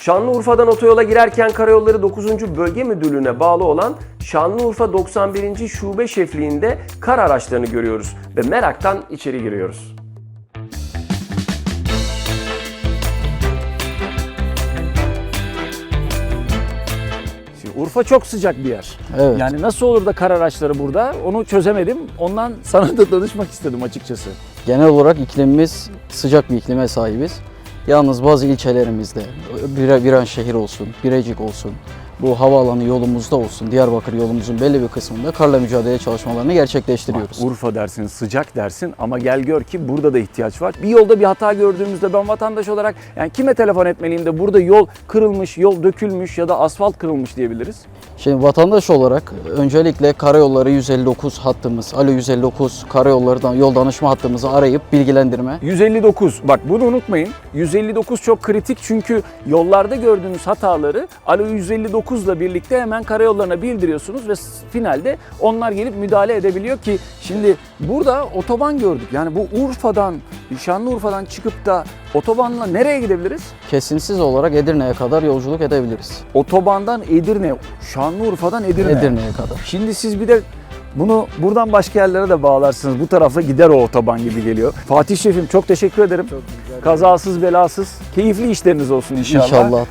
Şanlıurfa'dan otoyola girerken Karayolları 9. Bölge Müdürlüğü'ne bağlı olan Şanlıurfa 91. Şube Şefliği'nde kar araçlarını görüyoruz ve meraktan içeri giriyoruz. Şimdi Urfa çok sıcak bir yer. Evet. Yani nasıl olur da kar araçları burada onu çözemedim. Ondan sana da danışmak istedim açıkçası. Genel olarak iklimimiz sıcak bir iklime sahibiz. Yalnız bazı ilçelerimizde, Bir- Viran şehir olsun, Birecik olsun, bu havaalanı yolumuzda olsun, Diyarbakır yolumuzun belli bir kısmında karla mücadele çalışmalarını gerçekleştiriyoruz. Urfa dersin, sıcak dersin ama gel gör ki burada da ihtiyaç var. Bir yolda bir hata gördüğümüzde ben vatandaş olarak yani kime telefon etmeliyim de burada yol kırılmış, yol dökülmüş ya da asfalt kırılmış diyebiliriz. Şimdi vatandaş olarak öncelikle karayolları 159 hattımız, Alo 159 karayollardan yol danışma hattımızı arayıp bilgilendirme 159 bak bunu unutmayın. 159 çok kritik çünkü yollarda gördüğünüz hataları Alo 159 ile birlikte hemen karayollarına bildiriyorsunuz ve finalde onlar gelip müdahale edebiliyor ki şimdi burada otoban gördük. Yani bu Urfa'dan, Şanlıurfa'dan çıkıp da otobanla nereye gidebiliriz? kesintisiz olarak Edirne'ye kadar yolculuk edebiliriz. Otobandan Edirne, Şanlıurfa'dan Edirne. Edirne'ye kadar. Şimdi siz bir de bunu buradan başka yerlere de bağlarsınız. Bu tarafa gider o otoban gibi geliyor. Fatih Şefim çok teşekkür ederim. Kazasız belasız keyifli işleriniz olsun inşallah. İnşallah.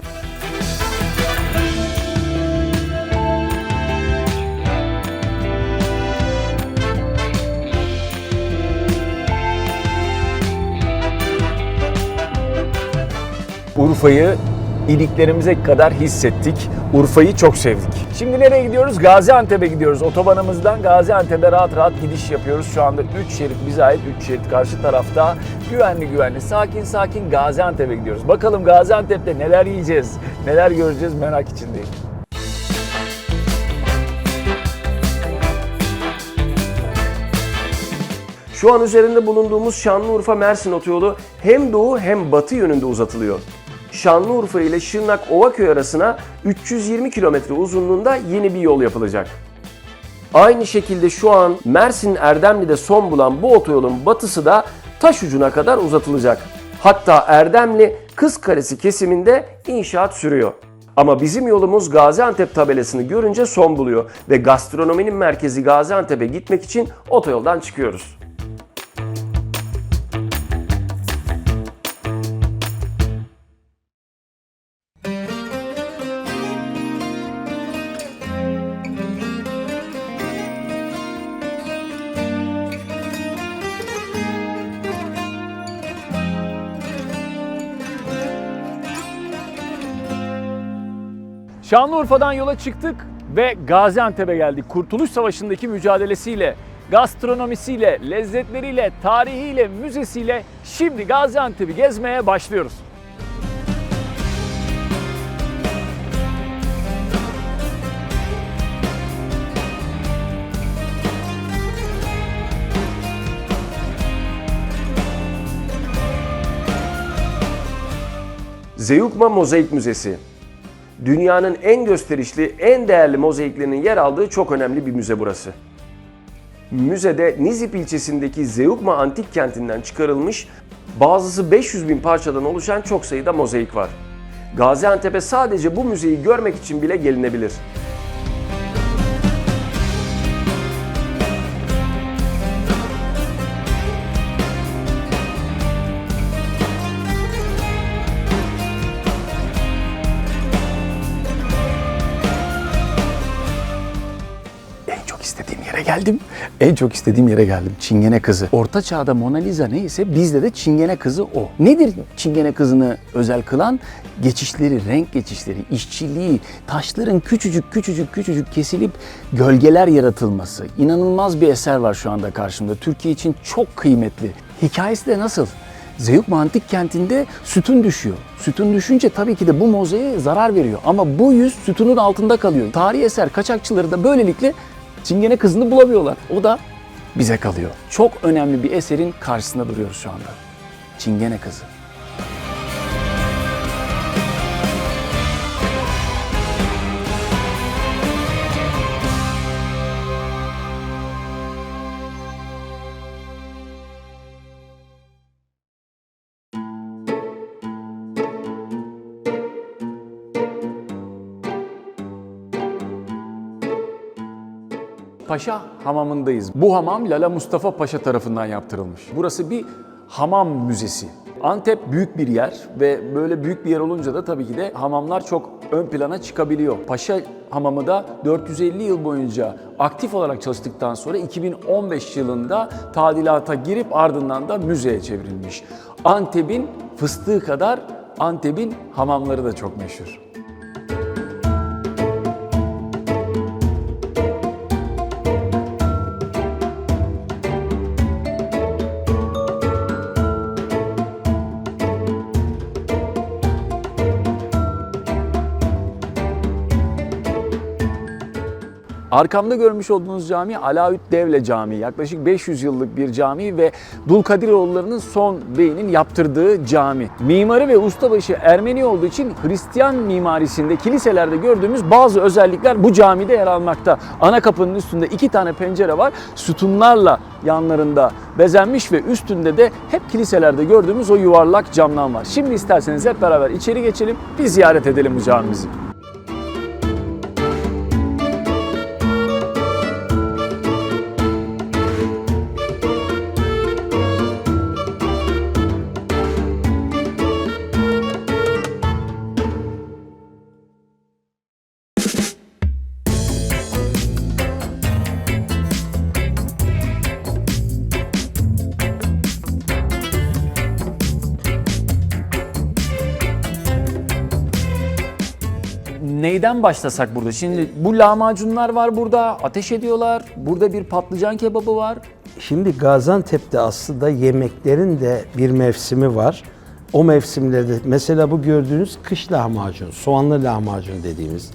Urfa'yı iliklerimize kadar hissettik. Urfa'yı çok sevdik. Şimdi nereye gidiyoruz? Gaziantep'e gidiyoruz. Otobanımızdan Gaziantep'e rahat rahat gidiş yapıyoruz. Şu anda 3 şerit bize ait 3 şerit karşı tarafta. Güvenli güvenli sakin sakin Gaziantep'e gidiyoruz. Bakalım Gaziantep'te neler yiyeceğiz, neler göreceğiz merak içindeyim. Şu an üzerinde bulunduğumuz Şanlıurfa Mersin otoyolu hem doğu hem batı yönünde uzatılıyor. Şanlıurfa ile Şırnak Ovaköy arasına 320 kilometre uzunluğunda yeni bir yol yapılacak. Aynı şekilde şu an Mersin Erdemli'de son bulan bu otoyolun batısı da taş ucuna kadar uzatılacak. Hatta Erdemli Kız Kalesi kesiminde inşaat sürüyor. Ama bizim yolumuz Gaziantep tabelasını görünce son buluyor ve gastronominin merkezi Gaziantep'e gitmek için otoyoldan çıkıyoruz. Şanlıurfa'dan yola çıktık ve Gaziantep'e geldik. Kurtuluş Savaşı'ndaki mücadelesiyle, gastronomisiyle, lezzetleriyle, tarihiyle, müzesiyle şimdi Gaziantep'i gezmeye başlıyoruz. Zeugma Mozaik Müzesi. Dünyanın en gösterişli, en değerli mozaiklerinin yer aldığı çok önemli bir müze burası. Müzede Nizip ilçesindeki Zeugma antik kentinden çıkarılmış, bazısı 500 bin parçadan oluşan çok sayıda mozaik var. Gaziantep'e sadece bu müzeyi görmek için bile gelinebilir. Geldim. En çok istediğim yere geldim. Çingene kızı. Orta çağda Mona Lisa neyse bizde de Çingene kızı o. Nedir Çingene kızını özel kılan? Geçişleri, renk geçişleri, işçiliği, taşların küçücük küçücük küçücük kesilip gölgeler yaratılması. İnanılmaz bir eser var şu anda karşımda. Türkiye için çok kıymetli. Hikayesi de nasıl? Zeugma Antik Kenti'nde sütun düşüyor. Sütun düşünce tabii ki de bu mozaiğe zarar veriyor. Ama bu yüz sütunun altında kalıyor. Tarihi eser kaçakçıları da böylelikle Çingene kızını bulamıyorlar. O da bize kalıyor. Çok önemli bir eserin karşısında duruyoruz şu anda. Çingene kızı. Paşa hamamındayız. Bu hamam Lala Mustafa Paşa tarafından yaptırılmış. Burası bir hamam müzesi. Antep büyük bir yer ve böyle büyük bir yer olunca da tabii ki de hamamlar çok ön plana çıkabiliyor. Paşa hamamı da 450 yıl boyunca aktif olarak çalıştıktan sonra 2015 yılında tadilata girip ardından da müzeye çevrilmiş. Antep'in fıstığı kadar Antep'in hamamları da çok meşhur. Arkamda görmüş olduğunuz cami Alaüt Devle Camii. Yaklaşık 500 yıllık bir cami ve Dulkadiroğulları'nın son beyinin yaptırdığı cami. Mimarı ve ustabaşı Ermeni olduğu için Hristiyan mimarisinde kiliselerde gördüğümüz bazı özellikler bu camide yer almakta. Ana kapının üstünde iki tane pencere var. Sütunlarla yanlarında bezenmiş ve üstünde de hep kiliselerde gördüğümüz o yuvarlak camdan var. Şimdi isterseniz hep beraber içeri geçelim, bir ziyaret edelim bu camimizi. Neyden başlasak burada? Şimdi bu lahmacunlar var burada, ateş ediyorlar. Burada bir patlıcan kebabı var. Şimdi Gaziantep'te aslında yemeklerin de bir mevsimi var. O mevsimlerde mesela bu gördüğünüz kış lahmacun, soğanlı lahmacun dediğimiz.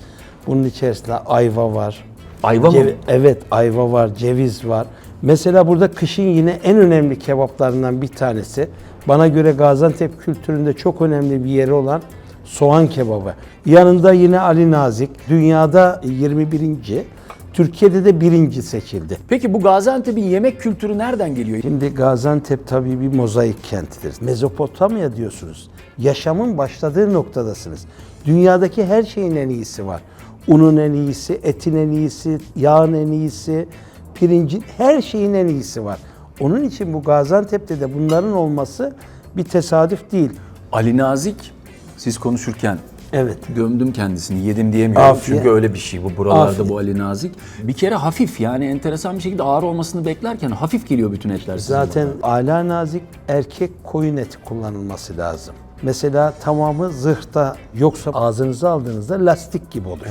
Bunun içerisinde ayva var. Ayva mı? Evet, ayva var, ceviz var. Mesela burada kışın yine en önemli kebaplarından bir tanesi. Bana göre Gaziantep kültüründe çok önemli bir yeri olan soğan kebabı. Yanında yine Ali Nazik. Dünyada 21. Türkiye'de de birinci seçildi. Peki bu Gaziantep'in yemek kültürü nereden geliyor? Şimdi Gaziantep tabii bir mozaik kentidir. Mezopotamya diyorsunuz. Yaşamın başladığı noktadasınız. Dünyadaki her şeyin en iyisi var. Unun en iyisi, etin en iyisi, yağın en iyisi, pirincin, her şeyin en iyisi var. Onun için bu Gaziantep'te de bunların olması bir tesadüf değil. Ali Nazik, siz konuşurken Evet. gömdüm kendisini, yedim diyemiyorum. Afiyet. Çünkü öyle bir şey bu buralarda Afiyet. bu Ali Nazik. Bir kere hafif yani enteresan bir şekilde ağır olmasını beklerken hafif geliyor bütün etler. Zaten ala nazik erkek koyun eti kullanılması lazım. Mesela tamamı zırhta yoksa ağzınıza aldığınızda lastik gibi olur.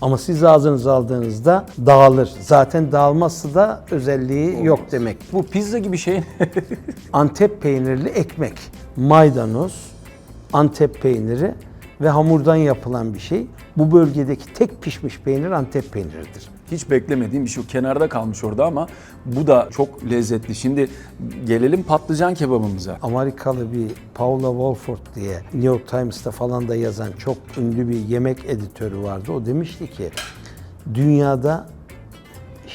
Ama siz ağzınıza aldığınızda dağılır. Zaten dağılması da özelliği yok demek. Bu pizza gibi şey Antep peynirli ekmek, maydanoz, Antep peyniri ve hamurdan yapılan bir şey. Bu bölgedeki tek pişmiş peynir Antep peyniridir. hiç beklemediğim bir şey. Kenarda kalmış orada ama bu da çok lezzetli. Şimdi gelelim patlıcan kebabımıza. Amerikalı bir Paula Wolford diye New York Times'ta falan da yazan çok ünlü bir yemek editörü vardı. O demişti ki dünyada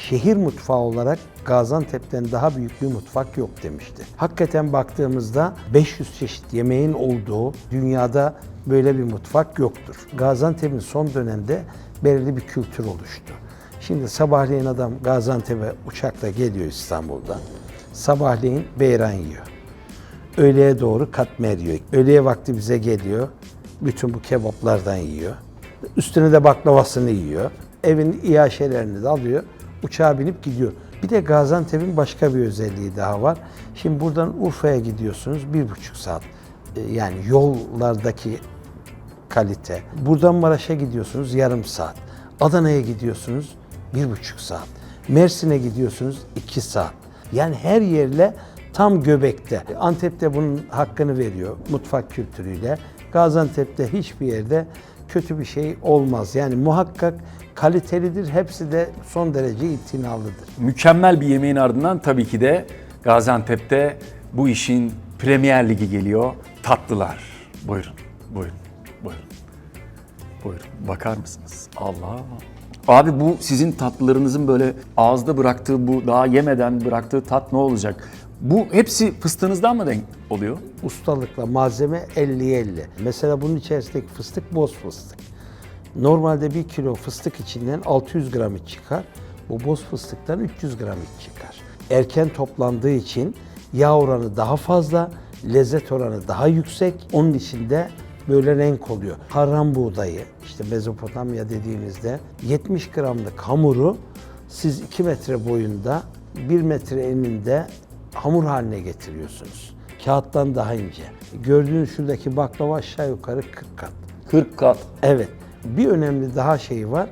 şehir mutfağı olarak Gaziantep'ten daha büyük bir mutfak yok demişti. Hakikaten baktığımızda 500 çeşit yemeğin olduğu dünyada böyle bir mutfak yoktur. Gaziantep'in son dönemde belirli bir kültür oluştu. Şimdi sabahleyin adam Gaziantep'e uçakla geliyor İstanbul'dan. Sabahleyin beyran yiyor. Öğleye doğru katmer yiyor. Öğleye vakti bize geliyor. Bütün bu kebaplardan yiyor. Üstüne de baklavasını yiyor. Evin iaşelerini de alıyor. Uçağa binip gidiyor. Bir de Gaziantep'in başka bir özelliği daha var. Şimdi buradan Urfa'ya gidiyorsunuz bir buçuk saat. Ee, Yani yollardaki kalite. Buradan Maraş'a gidiyorsunuz yarım saat. Adana'ya gidiyorsunuz bir buçuk saat. Mersin'e gidiyorsunuz iki saat. Yani her yerle tam göbekte. Antep'te bunun hakkını veriyor mutfak kültürüyle. Gaziantep'te hiçbir yerde kötü bir şey olmaz. Yani muhakkak kalitelidir. Hepsi de son derece itinalıdır. Mükemmel bir yemeğin ardından tabii ki de Gaziantep'te bu işin Premier Ligi geliyor. Tatlılar. Buyurun, buyurun, buyurun. Buyurun. Bakar mısınız? Allah. Abi bu sizin tatlılarınızın böyle ağızda bıraktığı bu daha yemeden bıraktığı tat ne olacak? Bu hepsi fıstığınızdan mı denk oluyor? ustalıkla malzeme 50-50. Mesela bunun içerisindeki fıstık boz fıstık. Normalde bir kilo fıstık içinden 600 gramı çıkar. Bu boz fıstıktan 300 gram çıkar. Erken toplandığı için yağ oranı daha fazla, lezzet oranı daha yüksek. Onun için de böyle renk oluyor. Harran buğdayı, işte Mezopotamya dediğimizde 70 gramlık hamuru siz 2 metre boyunda, 1 metre eninde hamur haline getiriyorsunuz. Kağıttan daha ince. Gördüğünüz şuradaki baklava aşağı yukarı 40 kat. 40 kat. Evet. Bir önemli daha şey var.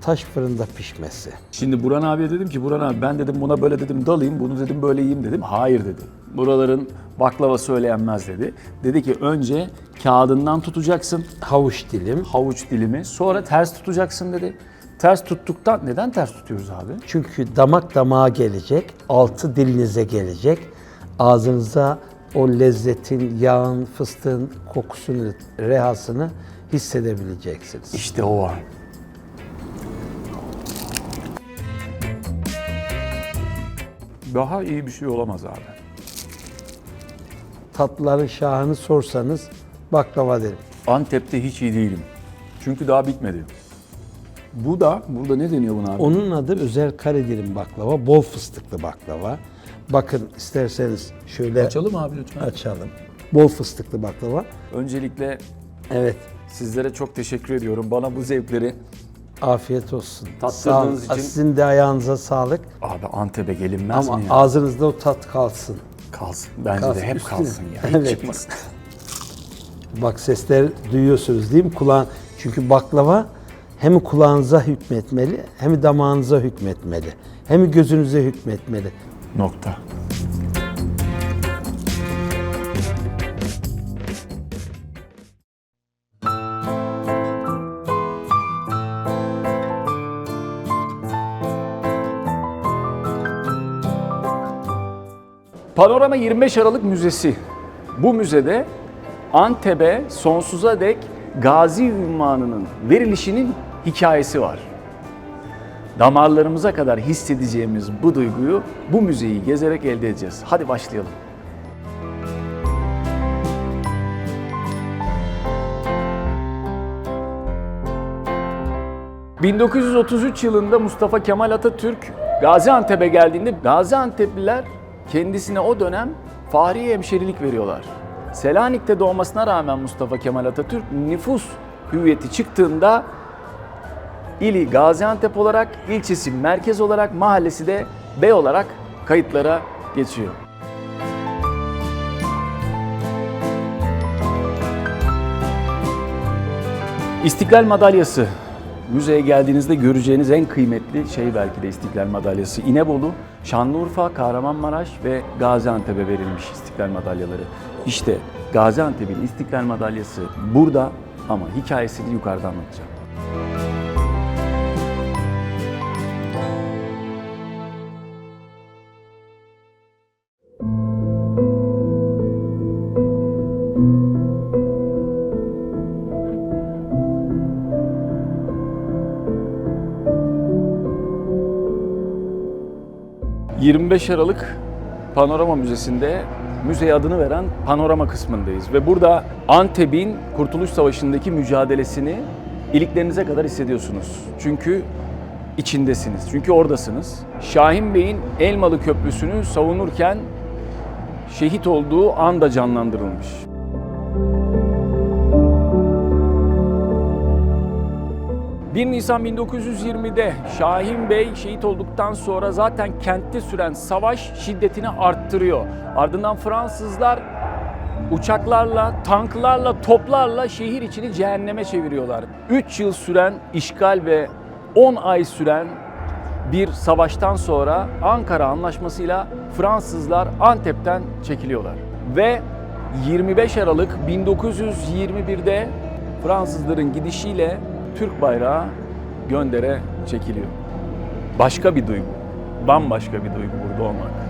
Taş fırında pişmesi. Şimdi Buran abiye dedim ki Buran abi ben dedim buna böyle dedim dalayım bunu dedim böyle yiyeyim dedim. Hayır dedi. Buraların baklavası öyle yenmez dedi. Dedi ki önce kağıdından tutacaksın Havuç dilim. havuç dilimi sonra ters tutacaksın dedi. Ters tuttuktan neden ters tutuyoruz abi? Çünkü damak damağa gelecek, altı dilinize gelecek. Ağzınıza o lezzetin, yağın, fıstığın kokusunu, rehasını hissedebileceksiniz. İşte o var. Daha iyi bir şey olamaz abi. Tatlıların şahını sorsanız baklava derim. Antep'te hiç iyi değilim. Çünkü daha bitmedi. Bu da, burada ne deniyor buna abi? Onun adı özel kare dilim baklava, bol fıstıklı baklava. Bakın isterseniz şöyle Açalım abi lütfen. açalım. Bol fıstıklı baklava. Öncelikle Evet. sizlere çok teşekkür ediyorum. Bana bu zevkleri Afiyet olsun. Tattırdığınız Sağ- için- Sizin de ayağınıza sağlık. Abi Antep'e gelinmez Ama mi ya? ağzınızda o tat kalsın. Kalsın. Bence Kalsın, de hep üstüne. kalsın ya. Hiç Evet. çıkmasın. Bak sesler duyuyorsunuz değil mi? Kulağın, çünkü baklava hem kulağınıza hükmetmeli hem damağınıza hükmetmeli. Hem gözünüze hükmetmeli. Nokta. Panorama 25 Aralık Müzesi. Bu müzede Antep'e sonsuza dek gazi ünvanının verilişinin hikayesi var. Damarlarımıza kadar hissedeceğimiz bu duyguyu bu müzeyi gezerek elde edeceğiz. Hadi başlayalım. ...1933 yılında Mustafa Kemal Atatürk Gaziantep'e geldiğinde Gaziantep'liler kendisine o dönem fahri hemşerilik veriyorlar. Selanik'te doğmasına rağmen Mustafa Kemal Atatürk nüfus hüviyeti çıktığında ili Gaziantep olarak, ilçesi merkez olarak, mahallesi de bey olarak kayıtlara geçiyor. İstiklal Madalyası. Müzeye geldiğinizde göreceğiniz en kıymetli şey belki de İstiklal Madalyası. İnebolu, Şanlıurfa, Kahramanmaraş ve Gaziantep'e verilmiş İstiklal Madalyaları. İşte Gaziantep'in İstiklal Madalyası burada ama hikayesini yukarıda anlatacağım. ...25 Aralık Panorama Müzesi'nde müzeye adını veren panorama kısmındayız. Ve burada Antep'in Kurtuluş Savaşı'ndaki mücadelesini iliklerinize kadar hissediyorsunuz. Çünkü içindesiniz, çünkü oradasınız. Şahin Bey'in Elmalı Köprüsü'nü savunurken şehit olduğu anda canlandırılmış. ...1 Nisan 1920'de Şahin Bey şehit olduktan sonra zaten kentte süren savaş şiddetini arttırıyor. Ardından Fransızlar uçaklarla, tanklarla, toplarla şehir içini cehenneme çeviriyorlar. 3 yıl süren işgal ve 10 ay süren bir savaştan sonra Ankara Anlaşması'yla Fransızlar Antep'ten çekiliyorlar. Ve 25 Aralık 1921'de Fransızların gidişiyle Türk bayrağı göndere çekiliyor. Başka bir duygu, bambaşka bir duygu burada olmak.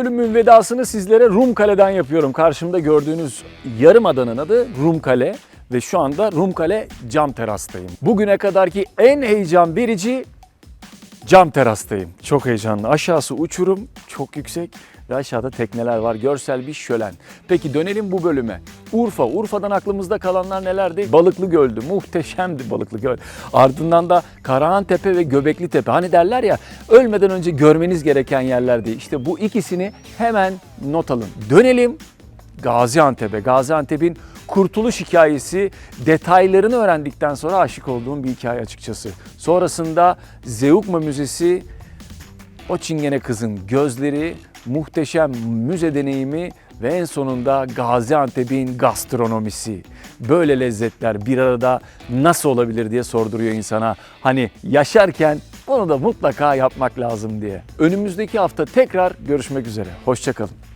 Bölümün vedasını sizlere Rum Kale'den yapıyorum. Karşımda gördüğünüz yarım adanın adı Rum Kale ve şu anda Rum Kale cam terastayım. Bugüne kadarki en heyecan verici cam terastayım. Çok heyecanlı. Aşağısı uçurum, çok yüksek ve aşağıda tekneler var. Görsel bir şölen. Peki dönelim bu bölüme. Urfa. Urfa'dan aklımızda kalanlar nelerdi? Balıklı Göl'dü. Muhteşemdi Balıklı Göl. Ardından da Karahan Tepe ve Göbekli Tepe. Hani derler ya ölmeden önce görmeniz gereken yerlerdi. İşte bu ikisini hemen not alın. Dönelim Gaziantep'e. Gaziantep'in kurtuluş hikayesi detaylarını öğrendikten sonra aşık olduğum bir hikaye açıkçası. Sonrasında Zeugma Müzesi, o çingene kızın gözleri, muhteşem müze deneyimi ve en sonunda Gaziantep'in gastronomisi. Böyle lezzetler bir arada nasıl olabilir diye sorduruyor insana. Hani yaşarken bunu da mutlaka yapmak lazım diye. Önümüzdeki hafta tekrar görüşmek üzere. Hoşçakalın.